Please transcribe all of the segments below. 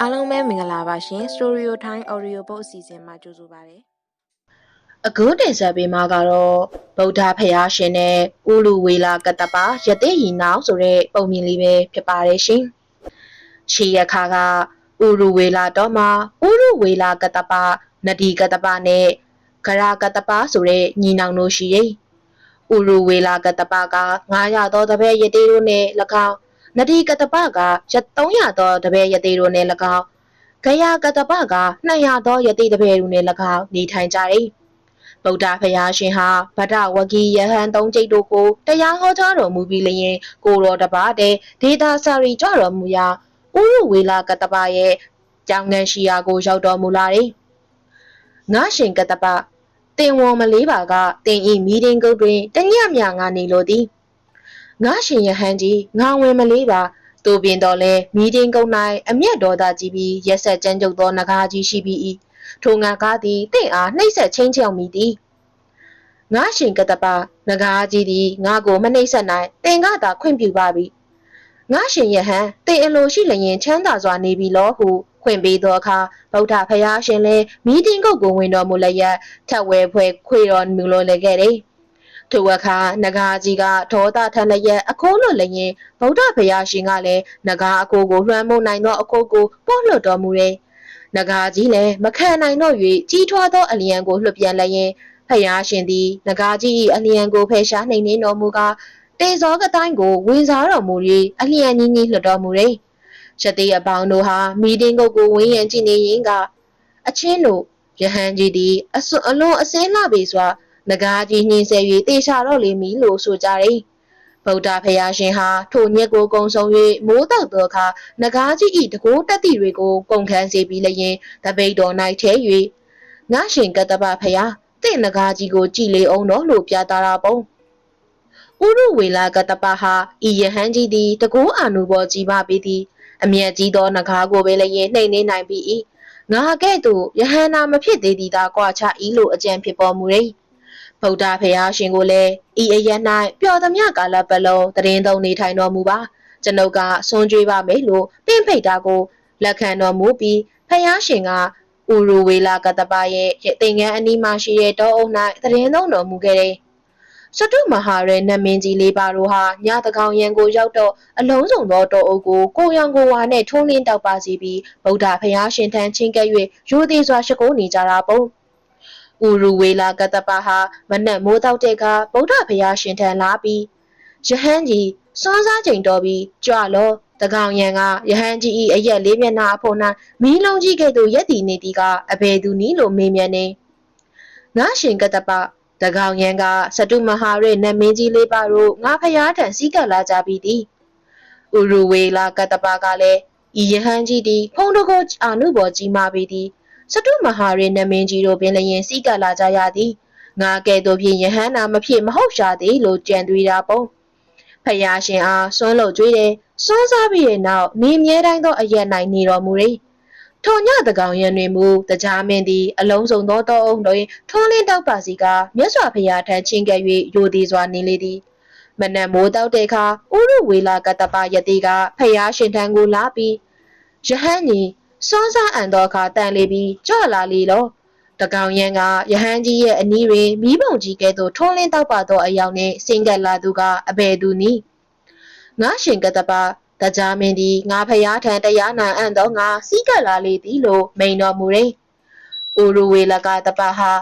အားလုံးပဲမင်္ဂလာပါရှင် Storio Time Audio Book အစီအစဉ်မှာကြိုဆိုပါရစေအခုတင်ဆက်ပေးမှာကတော့ဗုဒ္ဓဖရာရှင်နဲ့ဥလူဝေလာကတ္တပယသိဟိနောင်ဆိုတဲ့ပုံမြင်လေးပဲဖြစ်ပါတယ်ရှင်။ခြေရခါကဥလူဝေလာတော့မှာဥလူဝေလာကတ္တပနဒီကတ္တပနဲ့ဂရကတ္တပဆိုတဲ့ညီနောင်တို့ရှိရဲ့။ဥလူဝေလာကတ္တပက900သောတပည့်ယတိတို့နဲ့၎င်း နဒီကတ္တပက300သောတပည့်ယတိတို့နဲ့၎င်းဂရကတ္တပက200သောယတိတပည့်တို့နဲ့၎င်းနေထိုင်ကြတယ်။ဗုဒ္ဓဖရာရှင်ဟာဗဒ္ဒဝဂီယဟန်သုံးကျိတ်တို့ကိုတရားဟောကြားတော်မူပြီးလျင်ကိုတော်တပါးတဲ့ဒေတာစာရီကြွတော်မူရာဥရဝေလာကတ္တပရဲ့ကြောင်ငံရှိရာကိုရောက်တော်မူလာတယ်။ငါရှင်ကတ္တပတင်ဝံမလေးပါကတင်ဤမီတင်းကုတ်တွင်တညမြငါနေလိုသည်။ ငါရှင်ယဟန်ကြီးငါဝင်မလေးပါသူပင်တော်လဲမီတင်းကုတ်၌အမျက်ဒေါသကြီးပြီးရက်ဆက်ကြမ်းကြုတ်သောနဂါးကြီးရှိပြီး၏ထိုငါကားသည်တင့်အားနှိမ့်ဆက်ချင်းချောင်မိသည်ငါရှင်ကတပနဂါးကြီးသည်ငါကိုမနှိမ့်ဆက်နိုင်တင်ကသာခွင့်ပြုပါပြီငါရှင်ယဟန်တင်အလိုရှိလျင်ချမ်းသာစွာနေပြီလောဟုခွင့်ပေးသောအခါဗုဒ္ဓဖရာရှင်လည်းမီးတင်ကုတ်ကိုဝင်တော်မူလျက်ထက်ဝဲဖွဲခွေတော်မူလိုလည်းခဲ့တယ် ထိုအခါနဂါကြီးကဒေါသထန်လျက်အခိုးလွတ်လျင်ဗုဒ္ဓဘုရားရှင်ကလည်းနဂါအကိုကိုလွှမ်းမိုးနိုင်သောအကိုကိုပို့လွတ်တော်မူတယ်နဂါကြီးလည်းမခံနိုင်တော့၍ကြီးထွားသောအလျံကိုလွှတ်ပြန်လျင်ဖယားရှင်သည်နဂါကြီး၏အလျံကိုဖယ်ရှားနှိမ်နှင်းတော်မူကာတေဇောကတိုင်းကိုဝင်စားတော်မူ၍အလျံကြီးကြီးလွှတ်တော်မူ၏ရတိအပေါင်းတို့ဟာမီတင်းကုတ်ကိုဝင်းရံကြည့်နေရင်ကအချင်းတို့ယဟန်ကြီးသည်အစွအလွန်အစင်းလှပေစွာ နဂါကြီးညင်းဆဲ၍တေချာတော့လေမီလို့ဆိုကြတယ်ဗုဒ္ဓဖရာရှင်ဟာထိုညက်ကိုကုံဆုံး၍မိုးတောက်သောအခါနဂါးကြီး၏တကိုးတက်တိတွေကိုကုန်ခန်းစေပြီးလျင်တပိတ်တော်၌ထဲ၍ငါရှင်ကတ္တပဖရာတင့်နဂါးကြီးကိုကြည်လေအောင်တော့လို့ပြတာတာပုံဥရုဝေလာကတ္တပဟာဤယဟန်ကြီးသည်တကိုးအာနုဘောကြီးပါပေသည်အမျက်ကြီးသောနဂါးကိုပဲလျင်နှိမ်နေနိုင်ပြီ၏ငါကဲ့သို့ယဟန်နာမဖြစ်သေးသည်သာကွာချဤလိုအကြံဖြစ်ပေါ်မူ၏ ဗုဒ္ဓဖရာရှင်ကိုလည်းဤအရ၌ပျော်သမျှကာလပတ်လုံးတရင်သုံးနေထိုင်တော်မူပါကျွန်ုပ်ကဆွန်ကြွေးပါမယ်လို့ပင့်ဖိတ်တာကိုလက်ခံတော်မူပြီးဖယားရှင်ကဥရဝေလာကတပရဲ့တင်ငန်းအနီးမှရှိတဲ့တောအုပ်၌တရင်သုံးတော်မူခဲ့တယ်စတုမဟာရဲနတ်မင်းကြီးလေးပါတို့ဟာညတကောင်ရန်ကိုရောက်တော့အလုံးစုံသောတောအုပ်ကိုကိုရောင်ကိုဝါနဲ့ထုံးလင်းတောက်ပါစီပြီးဗုဒ္ဓဖယားရှင်ထံချင်းကပ်၍ရိုသေစွာရှိခိုးနေကြတာပုံ ဥရဝေလာကတပဟာမနက်မိုးတောက်တဲ့ကဗုဒ္ဓဘုရားရှင်ထံလာပြီးယဟန်ကြီးစွမ်းစားချိန်တော်ပြီးကြွလောတကောင်ရန်ကယဟန်ကြီး၏အရက်လေးမျက်နှာအဖို့၌မီးလုံးကြီးကဲ့သို့ရက်တည်နေသည်ကအဘယ်သူနည်းလို့မေးမြန်းနေငါရှင်ကတပတကောင်ရန်ကစတုမဟာရဲနတ်မင်းကြီးလေးပါတို့ငါဖျားထံစီးကပ်လာကြပြီသည်ဥရဝေလာကတပကလည်းဤယဟန်ကြီးသည်ဖုံးတကိုအာနုဘော်ကြီးမာပေသည် စတုမဟာရေနမင်းကြီးတို့ပင်လျင်စီးကပ်လာကြရသည်ငါကဲ့သို့ဖြင့်ယဟန္တာမဖြစ်မဟုတ်ရှာသည်လို့ကြံသွေးတာပုံဖယားရှင်အားစွန်းလို့ကြွေးတယ်စွန်းစားပြီးတဲ့နောက်နေမြဲတိုင်းသောအရက်၌နေတော်မူ၏ထိုညတကောင်ရန်တွင်မူတကြားမင်းသည်အလုံးစုံသောတောအုံတွင်ထွန်းလင်းတောက်ပါစီကမြတ်စွာဘုရားထံချင်းကပ်၍ယိုသည်စွာနေလေသည်မနက်မိုးတောက်တဲ့အခါဥရဝေလာကတပယတိကဖယားရှင်ထံကိုလာပြီးယဟန်ကြီး စွန်းစားအံသောအခါတန်လေပြီးကြော့လာလေလောတကောင်ရန်ကယဟန်ကြီးရဲ့အနီးတွင်မိဘုံကြီးကဲ့သို့ထုံးလင်းတောက်ပါသောအယောင်နှင့်ဆင်းကပ်လာသူကအဘယ်သူနည်းငါရှင်ကတပတကြားမင်းသည်ငါဖျားထံတရားနာအံ့သောငါစီးကပ်လာလေသည်လို့မိန်တော်မူ၏။အိုရဝေလကတပဟာ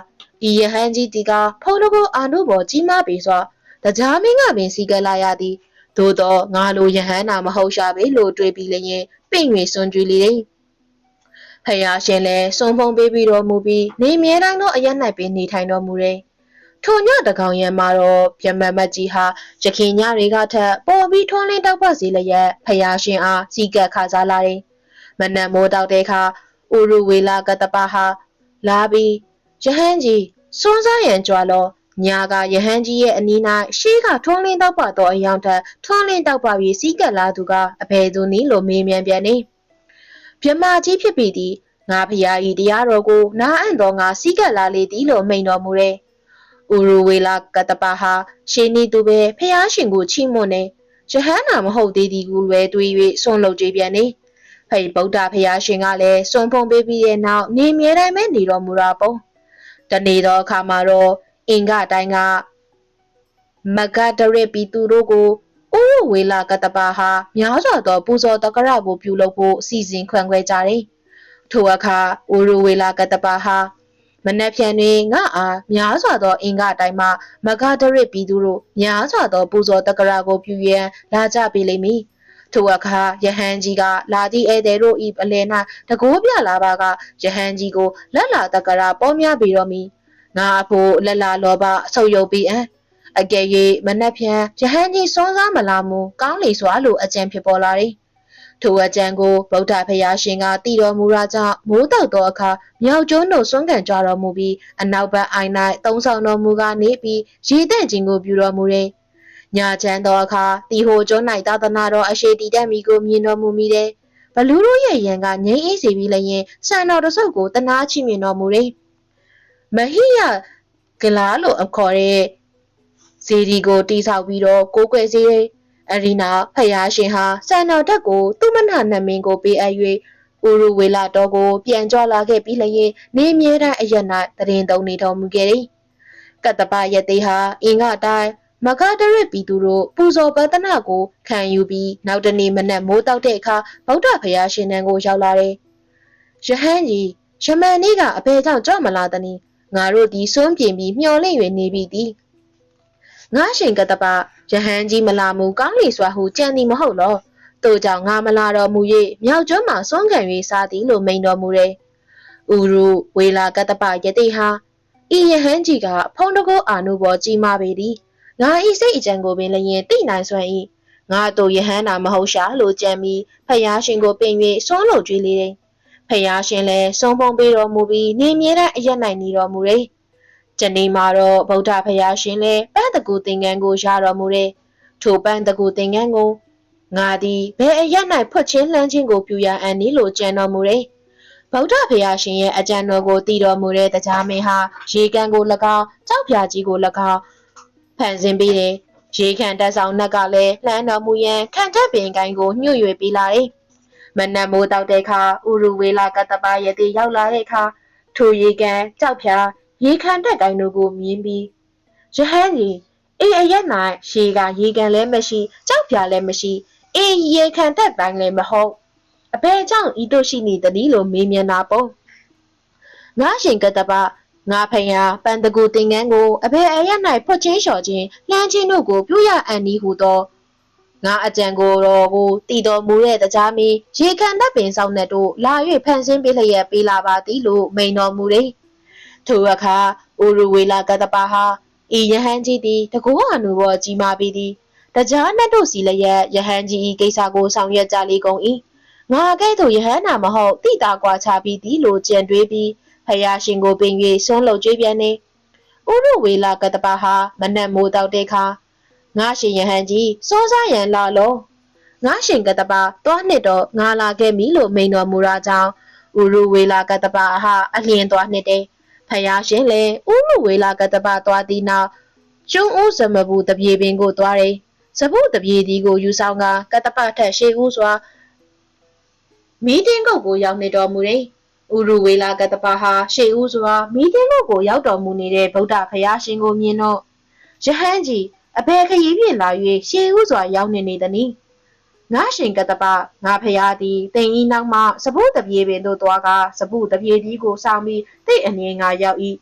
ဤယဟန်ကြီးတီကဖုံးတကိုအာနုဘောကြီးမားပြီစွာတကြားမင်းကပင်စီးကပ်လာရသည်သို့တော့ငါလိုယဟန်နာမဟုတ်ရှာပေလို့တွေးပြီးလျင်ပြင့်၍စွန်ကြွေလေ၏ ဖယားရှင်လည်းစုံဖုံပေးပြီးတော်မူပြီးနေမြဲတိုင်းသောအရက်၌ပင်နေထိုင်တော်မူတယ်။ထိုညတကောင်ရံမှာတော့ပြမမတ်ကြီးဟာရခင်ညတွေကထက်ပေါ်ပြီးထွန်းလင်းတောက်ပတ်စီလျက်ဖယားရှင်အားစီကပ်ခါစားလာတယ်။မနက်မိုးတောက်တဲ့အခါဥရဝေလာကတပဟာလာပြီးယဟန်ကြီးစွန်းစားရန်ကြွာလောညာကယဟန်ကြီးရဲ့အနီး၌ရှေးကထွန်းလင်းတောက်ပသောအယောင်ထက်ထွန်းလင်းတောက်ပပြီးစီးကပ်လာသူကအဘယ်သူနည်းလို့မေးမြန်းပြန်နေ။ မြမကြီးဖြစ်ပေသည်ငါဖျားဤတရားတော်ကို နားအံ့သောငါစီးကပ်လာလေသည်လို့မိန်တော်မူတဲ့ဥရဝေလာကတပဟာရှေနီသူပဲဖျားရှင်ကိုချီးမွမ်းနေယဟန္တာမဟုတ်သေးသည်ကိုလွယ်တွေး၍ဆွန့်လုပ်ကြပြန်နေဟဲ့ဗုဒ္ဓဖရာရှင်ကလည်းစွန့်ဖုံးပေးပြီးတဲ့နောက်နေမြဲတိုင်းပဲနေတော်မူတာပေါ့တနေ့သောအခါမှာတော့အင်္ဂတိုင်းကမဂဒရစ်ပီသူတို့ကိုဥရ ဝေလာကတပါဟာများစွာသောပူဇော်တက္ကရာကိုပြုလုပ်ဖို့စီစဉ်ခွင့်ခွဲကြတယ်ထိုအခါဥရဝေလာကတပါဟာမနက်ဖြန်တွင်ငါအားများစွာသောအင်္ဂတိုင်းမှမဂဒရစ်ပြည်သူတို့များစွာသောပူဇော်တက္ကရာကိုပြုရန်လာကြပေလိမ့်မည်ထိုအခါယဟန်ကြီးကလာသည့်ဧည့်သည်တို့ဤအလယ်၌တကိုးပြလာပါကယဟန်ကြီးကိုလက်လာတက္ကရာပေါ်များပြီးတော့မည်ငါအဖို့လက်လာလောဘအဆုပ်ယုပ်ပြီးအံ အကယ်၍မနှက်ဖြန်ယဟန်ကြီးစွန်းစားမလာမူကောင်းလေစွာလိုအကြံဖြစ်ပေါ်လာသည်ထိုအကြံကိုဗုဒ္ဓဖရာရှင်ကတည်တော်မူရာကြောင့်မိုးတောက်သောအခါမြောက်ကျွန်းတို့စွန့်ခံကြတော်မူပြီးအနောက်ဘက်အိုင်၌သုံးဆောင်တော်မူကနေပြီးရည်တဲ့ခြင်းကိုပြုတော်မူတဲ့ညာချမ်းသောအခါတီဟိုကျွန်း၌သာသနာတော်အရှိတီတက်မီကိုမြင်တော်မူမိတဲ့ဘလူးတို့ရဲ့ရန်ကငိမ့်အေးစီပြီးလည်းရင်ဆန်တော်တဆုပ်ကိုတနာချိမြင်တော်မူတဲ့မဟိယဂလာလို့အခေါ်တဲ့ ဇေဒီကိုတိဆောက်ပြီးတော့ကိုးကွယ်စေတဲ့အရီနာဖယားရှင်ဟာစံတော်တက်ကိုသူမနာနမင်းကိုပေးအပ်၍ဥရဝေလာတော်ကို ပြန်ကြွလာခဲ့ပြီးလျင်နေမြဲတဲ့အရ၌တရင်သုံးနေတော်မူခဲ့သည်ကတ္တပယတိဟာအင်္ဂတိုင်းမဂဒရစ်ပြည်သူတို့ပူဇော်ပတနာကိုခံယူပြီးနောက်တနေ့မနက်မိုးတောက်တဲ့အခါဗုဒ္ဓဖရာရှင်နံကိုရောက်လာတယ်။ယဟန်ကြီးယမန်နေ့ကအဘယ်ကြောင့်ကြောက်မလာသနည်းငါတို့ဒီစွန့်ပြင်ပြီးမျော်လင့်၍နေပြီသည်။ ငါရှင်ကတ္တပယဟန်ကြီးမလာမူကောင်းလေစွာဟုကြံသည်မဟုတ်လော။တို့ကြောင့်ငါမလာတော်မူ၍မြောက်ကျွန်းမှစွန့်ခံ၍စားသည်လို့မိန်တော်မူတယ်။ဥရုဝေလာကတ္တပယတိဟာဤယဟန်ကြီးကဖုံးတကောအာနုဘောကြီးမာပေသည်။ငါဤစိတ်အကြံကိုပင်လည်းရင်သိနိုင်စွမ်း၏ငါတို့ယဟန်နာမဟုတ်ရှာလို့ကြံပြီးဖယားရှင်ကိုပင်၍စွန်းလို့ကြွေးလေတယ်ဖယားရှင်လည်းစုံပုံပေးတော်မူပြီးနေမြဲတဲ့အရက်နိုင်နေတော်မူတယ်။ ဂျနီမှာတော့ဗုဒ္ဓဖယားရှင်လည်းပန်းတကူသင်္ကန်းကိုရတော်မူတယ်။ထိုပန်းတကူသင်္ကန်းကိုငါသည်ဘယ်အရက်နိုင်ဖွက်ချင်းလှမ်းခြင်းကိုပြုရအံ့နည်းလို့ကြံတော်မူတယ်။ဗုဒ္ဓဖယားရှင်ရဲ့အကြံတော်ကိုတည်တော်မူတဲ့တရားမင်းဟာရေကန်ကို၎င်းကြောက်ဖြာကြီးကို၎င်းဖန်ဆင်းပြီးတယ်။ရေခံတက်ဆောင်နှက်ကလည်းလှမ်းတော်မူရန်ခံတက်ပင်ကိုင်းကိုညှို့၍ပေးလာတယ်။မနက်မိုးတောက်တဲ့အခါဥရဝေလာကတ္တပယတိရောက်လာတဲ့အခါထိုရေကန်ကြောက်ဖြာ ရေခံတက်ကိုင်းတို့ကိုမြင်ပြီးရဟန်းကြီးအေးအရက်၌ရှေကရေကန်လည်းမရှိကြောက်ဖြာလည်းမရှိအေးရေခံတက်တိုင်းလည်းမဟုတ်အဘယ်ကြောင့်ဤတို့ရှိနေသနည်းလို့မေးမြန်းတာပေါ့ငါရှင်ကတ္တပငါဖယားပန်တကူတင်ငန်းကိုအဘယ်အရက်၌ဖွက်ချင်းလျှော်ခြင်းလှမ်းခြင်းတို့ကိုပြုရအံ့နည်းဟုသောငါအကြံကိုတော်ကိုတည်တော်မူတဲ့တရားမီရေခံတပ်ပင်ဆောင်တဲ့တို့လာ၍ဖန်ဆင်းပေးလျက်ပေးလာပါသည်လို့မိန်တော်မူတယ်။ ထိုအခါအိုရဝေလာကတပါဟာဤယဟန်ကြီးသည်တကောအနုဘောကြီးမာပြီးသည်တရားနဲ့တို့စီလျက်ယဟန်ကြီးဤကိစ္စကိုဆောင်ရွက်ကြလေကုန်၏ငါကဲ့သို့ယဟန်နာမဟုတ်တိတာကွာချပြီးသည်လို့ကြံတွေးပြီးဖယားရှင်ကိုပင်၍ဆွန်းလုံကြွေးပြန်နေဥရဝေလာကတပါဟာမနက်မိုးတောက်တဲ့အခါငါရှင်ယဟန်ကြီးစိုးစားရန်လာလို့ငါရှင်ကတပါတွားနှစ်တော့ငါလာခဲ့ပြီလို့မိန်တော်မူရာကြောင့်ဥရဝေလာကတပါဟာအလျင်တွားနှစ်တယ် ဖယားရှင်လည်းဥရဝေလာကတပါတွားသည်နောက်ကျုံဦးဇမဘူးတပြေပင်ကိုတွားတယ်စပုတ်တပြေဒီကိုယူဆောင်ကကတပထက်ရှေးဦးစွာမီတင်းကုတ်ကိုရောက်နေတော်မူတယ်ဥရဝေလာကတပါဟာရှေးဦးစွာမီတင်းကုတ်ကိုရောက်တော်မူနေတဲ့ဗုဒ္ဓဖယားရှင်ကိုမြင်တော့ယဟန်ကြီးအဘယ်ခရီးဖြင့်လာ၍ရှေးဦးစွာရောက်နေနေသည်။ ငါရှင်ကတပငါဖျားသည်တင်ဤနောက်မှစပုတပြေပင်တို့သွားကစပုတပြေဒီကိုဆောင်ပြီးတိတ်အနေငါရောက်၏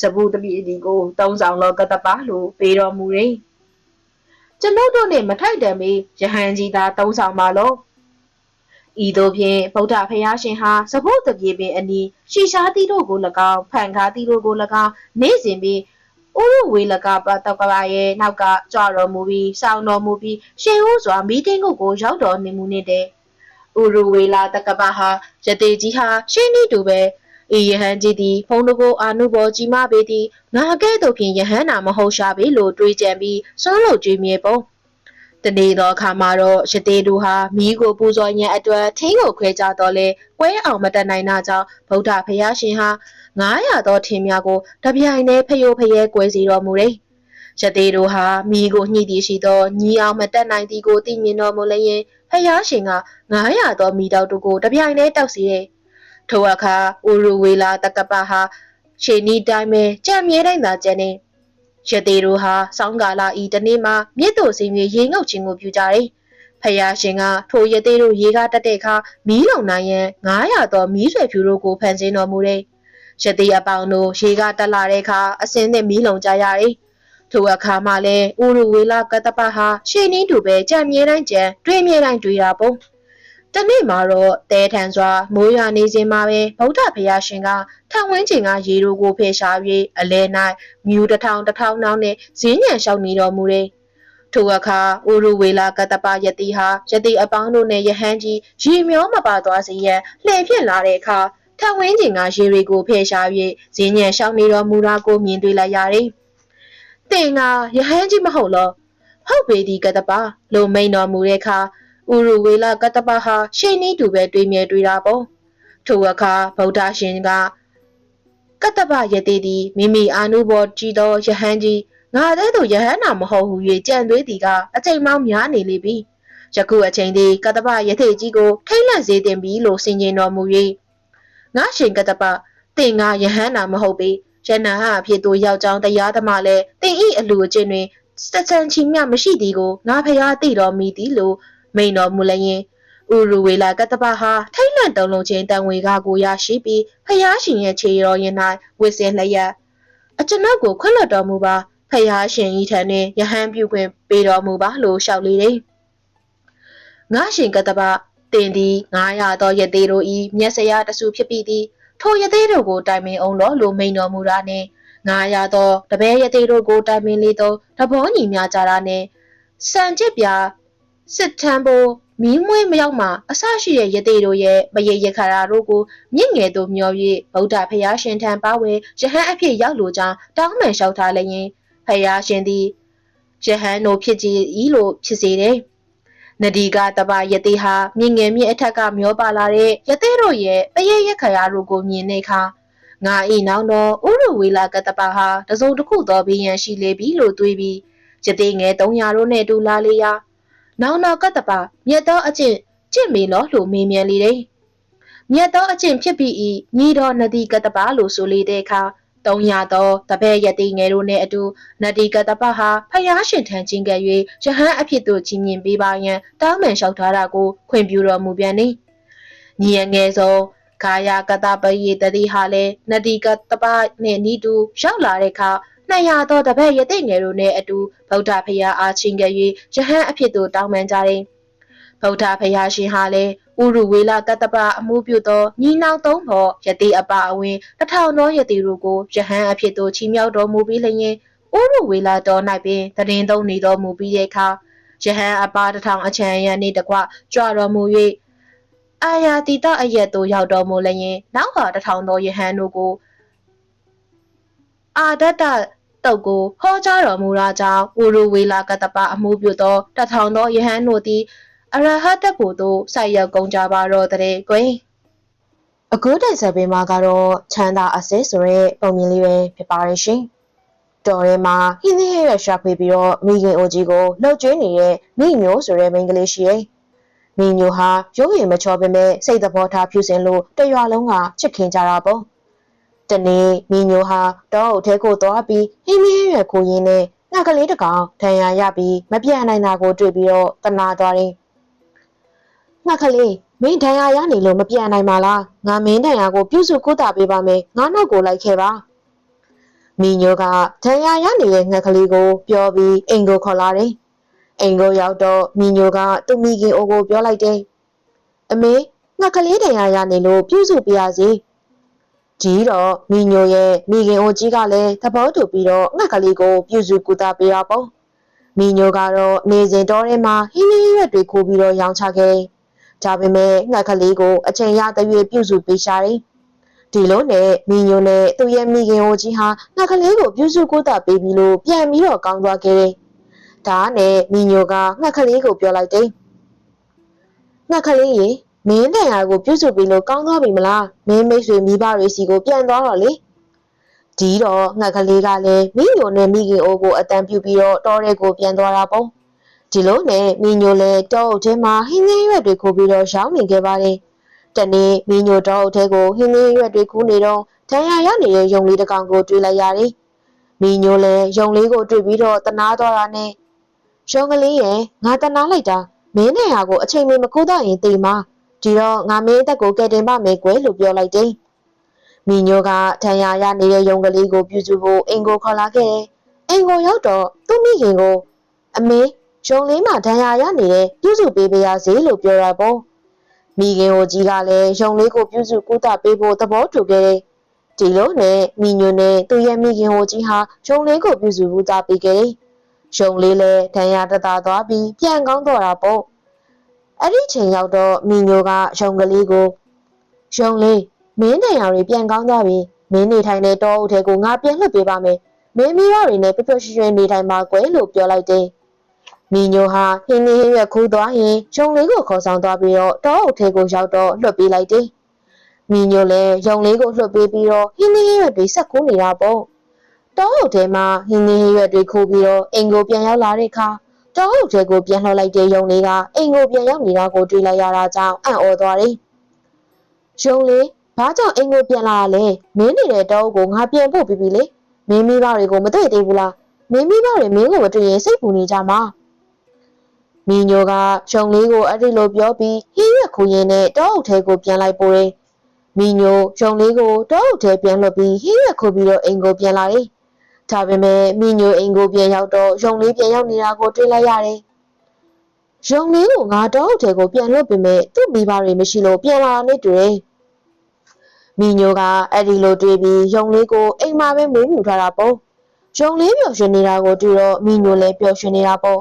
စပုတပြေဒီကိုတုံးဆောင်လောကတပလို့ပေးတော်မူ၏ကျွန်ုပ်တို့နှင့်မထိုက်တန်မီယဟန်ကြီးသာတုံးဆောင်ပါလောဤသို့ဖြင့်ဗုဒ္ဓဖရာရှင်ဟာစပုတပြေပင်အနီးရှီရှားတီတို့ကို၎င်းဖန်ကားတီတို့ကို၎င်းနေစဉ်ပြီး ဥရဝေလကပတောက်ကပါရဲ့နောက်ကကြွတော်မူပြီးစောင်းတော်မူပြီးရှေးဦးစွာမီးတင်းကုတ်ကိုရောက်တော်နေမှုနဲ့တဲ့ဥရဝေလာတက်ကပဟာယတေကြီးဟာရှင်းနီတူပဲဤယဟန်ကြီးသည်ဖုံးတကိုအာနုဘောကြီးမပေသည်ငါကဲ့သို့ဖြင့်ယဟန်နာမဟုတ်ရှာပေလို့တွေးကြံပြီးစွန့်လို့ကြွေးမြဲပုံတနေ့သောအခါမှာတော့ရတေတို့ဟာမိကိုပူဇော်ရန်အတွက်ထင်းကိုခွဲကြတော့လေကွဲအောင်မတတ်နိုင်တာကြောင့်ဗုဒ္ဓဖရာရှင်ဟာ 900သောထင်းများကိုတပြိုင်တည်းဖျို့ဖျဲကွဲစီတော်မူတယ်။ယရသေးတို့ဟာမိကိုညှိသည်ရှိသောညီအောင်မတက်နိုင်သည်ကိုသိမြင်တော်မူလျင်ဖယားရှင်က900သောမိတောက်တို့ကိုတပြိုင်တည်းတောက်စီတယ်။ထိုအခါဥရဝေလာတက္ကပဟာရှေနီတိုင်းပဲကြံမြဲတိုင်းသာကျန်နေရသေးတို့ဟာစောင်းကာလာဤတနေ့မှမြစ်တို့စင်၍ရေငုပ်ခြင်းကိုပြုကြတယ်။ဖယားရှင်ကထိုရသေးတို့ရေကားတက်တဲ့အခါမီးလုံနိုင်ရန်900သောမီးဆွဲဖြူတို့ကိုဖန်ဆင်းတော်မူတယ်။ ရသေးအပေါင်းတို့ရေကားတက်လာတဲ့အခါအစင်းနဲ့မီးလုံကြရတယ်။ထိုအခါမှလည်းဥရဝေလာကတ္တပဟာရှေနီတူပဲကြံမြဲတိုင်းကြံတွေးမြဲတိုင်းတွေးတာပုံ။တနေ့မှာတော့တဲထန်စွာမိုးရွာနေစဉ်မှာပဲဗုဒ္ဓဘုရားရှင်ကထောင်ဝင်းကျင်ကရေတို့ကိုဖယ်ရှား၍အလဲ၌မြူတစ်ထောင်တစ်ထောင်နှောင်းနဲ့ဈဉ္ဉံလျှောက်နေတော်မူတယ်။ထိုအခါဥရဝေလာကတ္တပယတိဟာယတိအပေါင်းတို့နဲ့ယဟန်ကြီးရေမျောမပါသွားစေရန်လှည့်ဖြစ်လာတဲ့အခါ ထောင်ဝင်းကျင်ကရေတွေကိုဖယ်ရှား၍ဈဉ္ဉံလျှောက်နေတော်မူတာကိုမြင်တွေ့လိုက်ရတယ်။တင်ကယဟန်ကြီးမဟုတ်လောဟုတ်ပေဒီကတ္တပလို့မိန်တော်မူတဲ့အခါဥရဝေလာကတ္တပဟာရှေနီးတူပဲတွေးမြဲတွေးတာပေါ့ထိုအခါဗုဒ္ဓရှင်ကကတ္တပယတိသည်မိမိအာနုဘောကြည်သောယဟန်ကြီးငါတဲ့သူယဟန်နာမဟုတ်ဟု၍ကြံသွေးသည်ကအချိန်မောင်းများနေလေပြီယခုအချိန်သည်ကတ္တပယတိကြီးကိုထိမ့်လန့်စေတင်ပြီလို့ဆင်ခြင်တော်မူ၍ ငါရှင်ကတ္တပတင်ငါယဟန်နာမဟုတ်ပေယန္နာဟအဖြစ်သို့ရောက်ကြောင်းတရားသမားလည်းတင်ဤအလူအကျင့်တွင်စတန်ချီမြမရှိသည်ကိုငါဖျားသိတော်မူသည်လို့မိန်တော်မူလျင်ဥရဝေလာကတ္တပဟာထိတ်လန့်တုံလုံးချင်းတန်ဝေကကိုရရှိပြီးဖျားရှင်ရဲ့ခြေတော်ရင်၌ဝစ်စင်လျက်အကျွန်ုပ်ကိုခွင့်လွှတ်တော်မူပါဖျားရှင်ဤထံတွင်ယဟန်ပြုခွင့်ပေးတော်မူပါလို့လျှောက်လေတယ်ငါရှင်ကတ္တပ တင်သည်900သောယသေးတို့ဤမျက်စရာတဆူဖြစ်ပြီးသည်ထိုယသေးတို့ကိုတိုင်ပင်အောင်တော်လို့မိန်တော်မူတာနှင့်900သောတပည့်ယသေးတို့ကိုတိုင်ပင်လေသောတဘောညီများကြတာနှင့်စံကျစ်ပြစစ်ထမ်းဖို့မီးမွေးမရောက်မှအဆရှိတဲ့ယတိတို့ရဲ့မရေရခါရာတို့ကိုမြင့်ငယ်သို့မျော၍ဗုဒ္ဓဖရာရှင်ထံပါဝဲယဟန်အဖြစ်ရောက်လိုကြောင်းတောင်းပန်လျှောက်ထားလျင်ဖရာရှင်သည်ယဟန်တို့ဖြစ်ကြ၏လို့ဖြစ်စေတယ်။ နဒီကတပယတိဟာမြင့်ငယ်မြင့်အထက်ကမျောပါလာတဲ့ယတိတို့ရဲ့ပရေရခါရာတို့ကိုမြင်နေခါငါဤနောင်တော့ဥရဝေလာကတပဟာတစုံတစ်ခုသောဘီယံရှိလေပြီလို့တွေးပြီးယတိငယ်300တို့နဲ့တူလာလေရာနောင်တော့ကတ္တပါမြတ်သောအကျင့်ကျင့်မေလောလို့မေးမြန်းလေတယ်။မြတ်သောအကျင့်ဖြစ်ပြီးဤညီတော်နဒီကတ္တပါလို့ဆိုလေတဲ့အခါ 300သောတပည့်ယတိငယ်တို့နဲ့အတူနဒီကတ္တပါဟာဖယားရှင်ထံချင်းကပ်၍ယဟန်အဖြစ်သို့ကြီးမြင်ပေးပါရန်တောင်းပန်လျှောက်ထားတာကိုခွင့်ပြုတော်မူပြန်နေ။ညီငယ်ဆုံးဂါယာကတပယေတတိဟာလည်းနဒီကတပနဲ့နီတူရောက်လာတဲ့အခါ200သောတပည့်ရတဲ့ငယ်တို့နဲ့အတူဗုဒ္ဓဖရာအားချင်းကပ်၍ယဟန်အဖြစ်သို့တောင်းပန်ကြတယ်။ဗုဒ္ဓဖရာရှင်ဟာလည်း ဥရုဝေလကတ္တပအမှုပြုသောညီနောင်သုံးသောယတိအပအဝင်တထောင်သောယတိတို့ကိုယဟန်အဖြစ်သို့ချီးမြှောက်တော်မူပြီးလျင်ဥရုဝေလတော်၌ပင်တရင်သုံးနေတော်မူပြီးတဲ့အခါယဟန်အပတထောင်အချံရန်နှင့်တကွကြွတော်မူ၍အာယာတိတအရက်သို့ရောက်တော်မူလျင်နောက်ဟာတထောင်သောယဟန်တို့ကိုအာဒတ္တတုတ်ကိုဟောကြားတော်မူရာကြောင့်ဥရဝေလာကတပအမှုပြုသောတထောင်သောယဟန်တို့သည် အရဟတကိုတို့စိုက်ရောက်ကုန်ကြပါတော့တဲ့ကွယ်အခုတိုင်ဆက်ပေးမှာကတော့ချမ်းသာအစစ်ဆိုရဲပုံမြင်လေးပဲဖြစ်ပါရဲ့ရှင်တော်ထဲမှာဟင်းသေးရရှာဖွေပြီးတော့မိခင်အိုကြီးကိုလှုပ်ကျွေးနေတဲ့မိမျိုးဆိုတဲ့မိန်းကလေးရှိရဲ့မိမျိုးဟာရုပ်ရည်မချောပေမဲ့စိတ်သဘောထားဖြူစင်လို့တရွာလုံးကချစ်ခင်ကြတာပေါ့တနေ့မိညိုဟာတောအုပ်ထဲကိုသွားပြီးဟင်းမင်းရွယ်ကိုရင်းနဲ့ငှက်ကလေးတစ်ကောင်ထန်ရရပြီးမပြန်နိုင်တာကိုတွေ့ပြီးတော့တနာသွားတယ်။ ငှက်ကလေးမင်းထန်ရရနေလို့မပြန်နိုင်ပါလား။ငါမင်းထန်ရကိုပြုစုကုသပေးပါမယ်။ငါနောက်ကိုလိုက်ခဲ့ပါ။မိညိုကထန်ရရနေတဲ့ငှက်ကလေးကိုပြောပြီးအိမ်ကိုခေါ်လာတယ်။အိမ်ကိုရောက်တော့မိညိုကသူ့မိခင်အိုကိုပြောလိုက်တယ်။အမေငှက်ကလေးထန်ရရနေလို့ပြုစုပေးရစီ။ကြီးတော့မိညိုရဲ့မိခင်အိုကြီးကလည်းသဘောတူပြီးတော့ငှက်ကလေးကိုပြုစုကူတာပေးရပေါ့မိညိုကတော့နေစဉ်တော်ထဲမှာဟင်းလေးရွက်တွေခိုးပြီးတော့ရောင်းချခဲ့ ဒါပေမဲ့ငှက်ကလေးကိုအချိန်ရတဲ့ရွေပြုစုပေးရှာတယ်ဒီလိုနဲ့မိညိုနဲ့သူ့ရဲ့မိခင်အိုကြီးဟာငှက်ကလေးကိုပြုစုကူတာပေးပြီးလို့ပြန်ပြီးတော့ကောင်းသွားခဲ့တယ်ဒါနဲ့မိညိုကငှက်ကလေးကိုပြောလိုက်တယ်ငှက်ကလေးရေမင်းတန်ရာကိုပြုစုပြီးလို့ကောင်းသွားပြီမလားမင်းမိတ်ဆွေမိဘတွေစီကိုပြန်သွားတော့လေဒီတော့ငှက်ကလေးကလည်းမိညိုနဲ့မိခင်အိုးကိုအတန်ပြုပြီးတော့တောထဲကိုပြန်သွားတာပေါ့ ဒီလိုနဲ့မိညိုလည်းတောအုပ်ထဲမှာဟင်းငင်းရွက်တွေခိုးပြီးတော့ရောင်းနေခဲ့ပါတယ်တနေ့မိညိုတောအုပ်ထဲကိုဟင်းငင်းရွက်တွေခူးနေတော့ဒဏ်ရာရနေတဲ့ယုံလေးတစ်ကောင်ကိုတွေ့လိုက်ရတယ်မိညိုလည်းယုံလေးကိုတွေ့ပြီးတော့တနာသွားတာနဲ့ယုံကလေးရဲ့ငါတနာလိုက်တာမင်းနဲ့ဟာကိုအချိန်မီမကူတော့ရင်တေးမှာဒီတော့ငါမင်းအသက်ကိုကယ်တင်ပါမယ်ကွယ်လို့ပြောလိုက်တယ်မိညိုကထံရရနေတဲ့ယုံကလေးကိုပြုစုဖို့အင်ကိုခေါ်လာခဲ့တယ်။အင်ကိုရောက်တော့သူ့မိခင်ကိုအမေ ယုံလေးမှာဒဏ်ရာရနေတဲ့ပြုစုပေးပေးရစေလို့ပြောရပေါ့။မိခင်ကိုကြီးကလည်းယုံလေးကိုပြုစုကုသပေးဖို့သဘောတူခဲ့တယ်။ဒီလိုနဲ့မိညိုနဲ့သူ့ရဲ့မိခင်ကိုကြီးဟာယုံလေးကိုပြုစုကုသပေးခဲ့တယ်။ယုံလေးလည်းဒဏ်ရာတသာသွားပြီးပြန်ကောင်းတော့တာပေါ့။အဲ့ဒီချိန်ရောက်တော့မိညိုကယုံကလေးကိုယုံလေးမင်းတိုင်ရာတွေပြန်ကောင်းသွားပြီမင်းနေထိုင်တဲ့တောအုပ်ထဲကိုငါပြန်လှုပ်ပေးပါမယ်မင်းမိဘတွေနဲ့ပျော်ပျော်ရွှင်ရွှင်နေထိုင်ပါကွယ်လို့ပြောလိုက်တယ် မိညိုဟာဟင်းလေးရွက်ခူးသွားရင်ဂျုံလေးကိုခေါ်ဆောင်သွားပြီးတော့တောအုပ်ထဲကိုရောက်တော့လွှတ်ပေးလိုက်တယ်မိညိုလည်းဂျုံလေးကိုလွှတ်ပေးပြီးတော့ဟင်းလေးရွက်တွေဆက်ကူးနေတာပေါ့တောအုပ်ထဲမှာဟင်းလေးရွက်တွေခူးပြီးတော့အိမ်ကိုပြန်ရောက်လာတဲ့အခါတောအုပ်ထဲကိုပြန်လှော်လိုက်တဲ့ယုံလေးကအိမ်ကိုပြန်ရောက်နေတာကိုတွေ့လိုက်ရတာကြောင့်အံ့ဩသွားတယ်ယုံလေးဘာကြောင့်အင်ကိုပြန်လာရလဲမင်းနေတဲ့တောအုပ်ကိုငါပြန်ဖို့ပြီးပြီလေမင်းမိဘတွေကိုမတွေ့သေးဘူးလားမင်းမိဘတွေမင်းကိုမတွေ့ရင်စိတ်ပူနေကြမှာ မီညိုကရှုံလေးကိုအဲ့ဒီလိုပြောပြီးဟင်းရွက်ခူရင်းနဲ့တောအုပ်ထဲကိုပြန်လိုက်ပိုတယ်မီညိုရှုံလေးကိုတောအုပ်ထဲပြန်လွှတ်ပြီးဟင်းရွက်ခူပြီးတော့အိမ်ကိုပြန်လာတယ်ဒါပေမဲ့မီညိုအိမ်ကိုပြန်ရောက်တော့ရုံလေးပြန်ရောက်နေတာကိုတွေ့လိုက်ရတယ်ရုံလေးကိုငါတောအုပ်ထဲကိုပြန်လွှတ်ပေမဲ့သူ့မိဘတွေမရှိလို့ပြန်လာနေတွေ့တယ်မီညိုကအဲ့ဒီလိုတွေးပြီးယုံလေးကိုအိမ်မှာပဲမွေးမြူထားတာပေါ့ယုံလေးပျော်ရွှင်နေတာကိုတွေ့တော့မီညိုလည်းပျော်ရွှင်နေတာပေါ့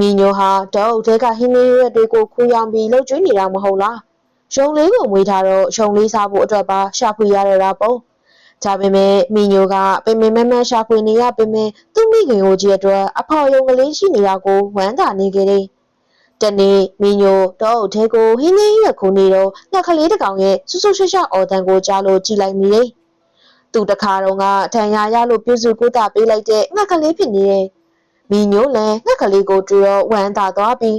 မီညိုဟာတောအုပ်ထဲကဟင်းလေးရွက်တွေကိုခူးရောင်ပြီးလှုပ်ကျွေးနေတာမဟုတ်လားယုံလေးကိုမွေးထားတော့ယုံလေးစားဖို့အတွက်ပါရှာဖွေရတော့ပေါ့ဒါပေမဲ့မီညိုကပင်ပင်မမရှာဖွေနေရပင်ပင်သူ့မိခင်ကိုကြီးအတွက်အဖော်ယုံကလေးရှိနေတာကိုဝမ်းသာနေကြတယ်တနေ့မီညိုတောအုပ်ထဲကိုဟင်းလေးရွက်ခုနေတော့ငှက်ကလေးတစ်ကောင်ရဲ့ဆူဆူရှက်ရှက်အော်တန်ကိုကြားလို့ကြည်လိုက်မိတယ်။သူတခါတော့ကထန်ရရလို့ပြုစုကုသပေးလိုက်တဲ့ငှက်ကလေးဖြစ်နေတယ်။ မီညိုလည်းငှက်ကလေးကိုတွေ့တော့ဝမ်းသာသွားပြီး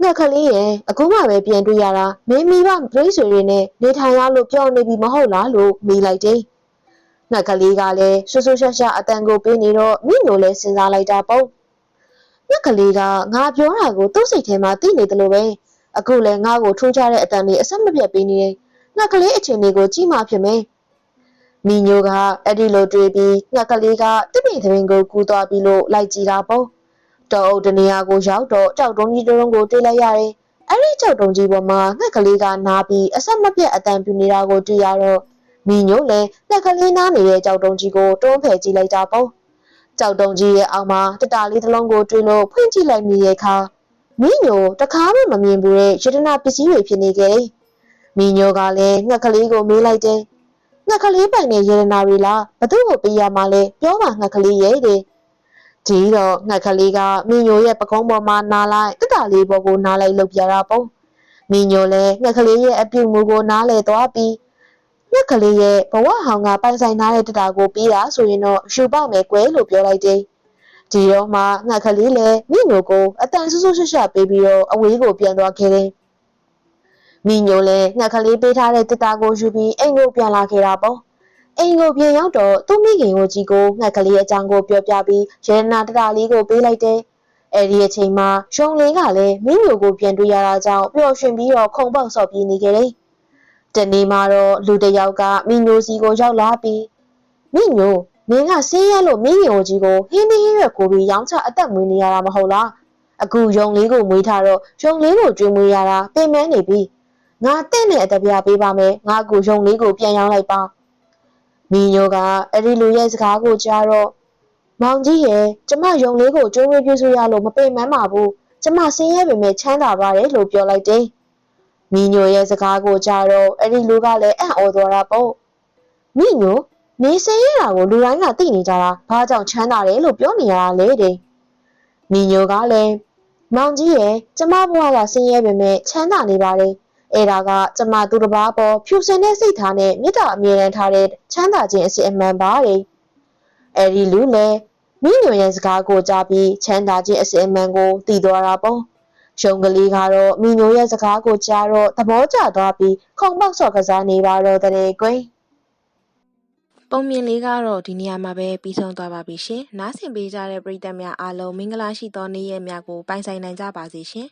ငှက်ကလေးရဲ့အခုမှပဲပြန်တွေ့ရတာမင်းမိဘပြိဆွေတွေနဲ့နေထိုင်ရလို့ပြောနေပြီမဟုတ်လားလို့မိလိုက်တယ်။ငှက်ကလေးကလည်းဆူဆူရှက်ရှက်အတန်ကိုပေးနေတော့မီညိုလည်းစဉ်းစားလိုက်တာပေါ့။ညက်ကလေးကငါပြောတာကိုသူ့စိတ်ထဲမှာသိနေတယ်လို့ပဲအခုလည်းငါ့ကိုထိုးချတဲ့အတန်လေးအဆက်မပြတ်ပေးနေတယ်ညက်ကလေးအခြေအနေကိုကြည့်မှဖြစ်မယ် မီညိုကအဲ့ဒီလိုတွေးပြီးညက်ကလေးကတစ်ပင်သမင်ကိုကူးသွားပြီးလို့လိုက်ကြည့်တာပေါ့တောအုပ်တနေရာကိုရောက်တော့ကြောက်တုံးကြီးတုံးကိုတွေ့လိုက်ရတယ်အဲ့ဒီကြောက်တုံးကြီးပေါ်မှာငှက်ကလေးကနားပြီးအဆက်မပြတ်အတန်ပြူနေတာကိုတွေ့ရတော့မီညိုလည်းငှက်ကလေးနားနေတဲ့ကြောက်တုံးကြီးကိုတွန်းဖယ်ကြည့်လိုက်တာပေါ့ကြောက်တုံကြီးရဲ့အောက်မှာတတလေးတစ်လုံးကိုတွေ့လို့ဖွင့်ကြည့်လိုက်မိရဲ့ခါမင်းညိုတခါမှမမြင်ဘူးတဲ့ရတနာပစ္စည်းတွေဖြစ်နေခဲ့မင်းညိုကလည်းငှက်ကလေးကိုမေးလိုက်တယ် ငှက်ကလေးပိုင်တဲ့ရတနာတွေလားဘသူ့ကိုပေးရမှာလဲပြောပါငှက်ကလေးရဲ့တဲ့ဒီတော့ငှက်ကလေးကမင်းညိုရဲ့ပကုံးပေါ်မှာနားလိုက်တတလေးပေါ်ကိုနားလိုက်လုပ်ပြတာပေါ့မင်းညိုလည်းငှက်ကလေးရဲ့အပြုတ်မှုကိုနားလဲသွားပြီးငှက်ကလေးရဲ့ဘဝဟောင်ကပိုင်ဆိုင်ထားတဲ့တတာကိုပြီးတာဆိုရင်တော့ရှူပေါက်မယ်ကွယ်လို့ပြောလိုက်တယ်။ဒီတော့မှငှက်ကလေးလည်းမိညိုကိုအတန်ဆူဆူရှက်ရှက်ပေးပြီးတော့အဝေးကိုပြန်သွားခဲ့တယ်။ မိညိုလည်းငှက်ကလေးပေးထားတဲ့တတာကိုယူပြီးအိမ်ကိုပြန်လာခဲ့တာပေါ့။အိမ်ကိုပြန်ရောက်တော့သူ့မိခင်ကိုကြီးကိုငှက်ကလေးအကြောင်းကိုပြောပြပြီးရတနာတတာလေးကိုပေးလိုက်တယ်။အဲ့ဒီအချိန်မှာရှုံလင်းကလည်းမိညိုကိုပြန်တွေ့ရတာကြောင့်ပျော်ရွှင်ပြီးတော့ခုံပေါက်ဆော့ပြေးနေခဲ့တယ်။တနေ့မှာတော့လူတစ်ယောက်ကမိညိုစီကိုရောက်လာပြီးမိညိုမင်းကဆင်းရဲလို့မိညိုကြီးကိုဟင်းမဟင်းရွက်ကိုပြီးရောင်းချအသက်မွေးနေရတာမဟုတ်လားအခုယုံလေးကိုမွေးထားတော့ယုံလေးကိုကျွေးမွေးရတာပင်မနေပြီ ငါတဲ့နဲ့အတပြားပေးပါမယ်ငါကူယုံလေးကိုပြန်ရောင်းလိုက်ပါမိညိုကအဲ့ဒီလူရဲ့စကားကိုကြားတော့မောင်ကြီးရဲ့ကျမယုံလေးကိုကျွေးမွေးပြည့်စုံရလို့မပင်မပါဘူးကျမဆင်းရဲပေမဲ့ချမ်းသာပါတယ်လို့ပြောလိုက်တယ်မိညိုရဲ့စကားကိုကြားတော့အဲ့ဒီလူကလည်းအံ့ဩသွားတာပေါ့မိညိုနေစင်ရတာကိုလူတိုင်းကသိနေကြတာဘာကြောင့်ချမ်းသာတယ်လို့ပြောနေရတာလဲတဲ့မိညိုကလည်းမောင်ကြီးရဲ့ကျမဘဝကဆင်းရဲပေမဲ့ချမ်းသာနေပါတယ် အဲ့ဒါကကျမသူတစ်ပါးပေါ်ဖြူစင်တဲ့စိတ်ထားနဲ့မေတ္တာအမြဲတမ်းထားတဲ့ချမ်းသာခြင်းအစစ်အမှန်ပါတဲ့အဲ့ဒီလူလည်းမိညွန်ရဲ့စကားကိုကြားပြီးချမ်းသာခြင်းအစစ်အမှန်ကိုသိသွားတာပေါ့ရုံကလေးကတော့မိညိုရဲ့စကားကိုကြားတော့သဘောကျသွားပြီးခုံပေါက်ဆော့ကစားနေပါတော့တဲ့ကွယ်ပုံမြင်လေးကတော့ဒီနေရာမှာပဲပြီးဆုံးသွားပါပြီရှင်နားဆင်ပေးကြတဲ့ပရိသတ်များအားလုံးမင်္ဂလာရှိသောနေ့ရက်များကိုပိုင်ဆိုင်နိုင်ကြပါစေရှင်